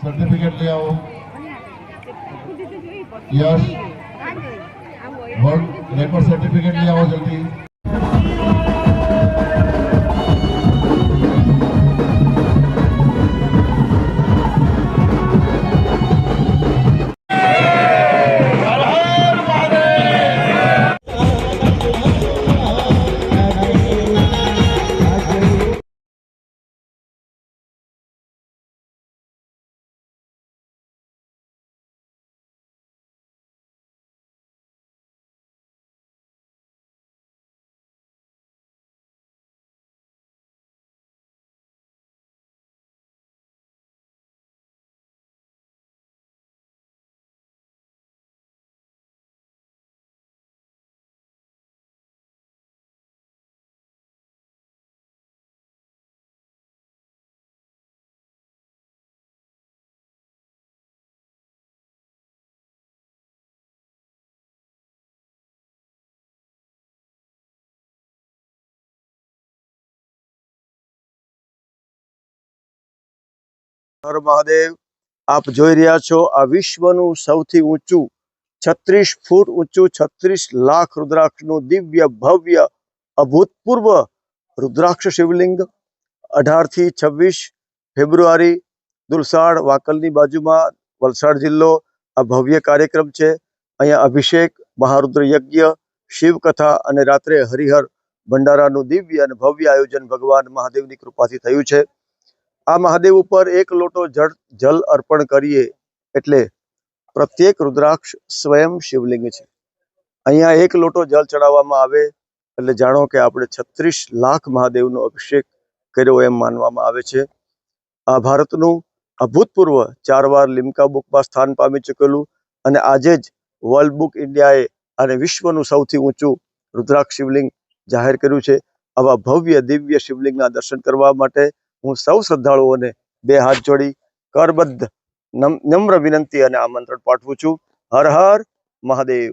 Certificate લઈ આવો. યશ world record certificate લઈ આવો જલ્દી. હર મહાદેવ, આપ જોઈ રહ્યા છો આ વિશ્વનું સૌથી ઊંચું, છત્રીસ ફૂટ ઊંચું, છત્રીસ લાખ રુદ્રાક્ષનું દિવ્ય, ભવ્ય, અભૂતપૂર્વ રુદ્રાક્ષ શિવલિંગ. અઢારથી છવ્વીસ ફેબ્રુઆરી, દુલસાડ વાકલની બાજુમાં વલસાડ જિલ્લો આ ભવ્ય કાર્યક્રમ છે. અહીંયા અભિષેક, મહારુદ્ર યજ્ઞ, શિવકથા અને રાત્રે હરિહર ભંડારાનું દિવ્ય અને ભવ્ય આયોજન ભગવાન મહાદેવની કૃપાથી થયું છે. આ મહાદેવ ઉપર એક લોટો જળ અર્પણ કરીએ એટલે પ્રત્યેક રુદ્રાક્ષ સ્વયં શિવલિંગ છે. અહીંયા એક લોટો જળ ચડાવવામાં આવે એટલે જાણો કે આપણે છત્રીસ લાખ મહાદેવનો અભિષેક કર્યો એમ માનવામાં આવે છે. આ ભારતનું અભૂતપૂર્વ ચાર વાર લિમ્કા બુકમાં સ્થાન પામી ચૂકેલું અને આજે જ વર્લ્ડ બુક ઇન્ડિયાએ અને વિશ્વનું સૌથી ઊંચું રુદ્રાક્ષ શિવલિંગ જાહેર કર્યું છે. આવા ભવ્ય દિવ્ય શિવલિંગના દર્શન કરવા માટે હું સૌ શ્રદ્ધાળુઓને બે હાથ જોડી કરબદ્ધ નમ- નમ્ર વિનંતી અને આમંત્રણ પાઠવું છું. હર હર મહાદેવ.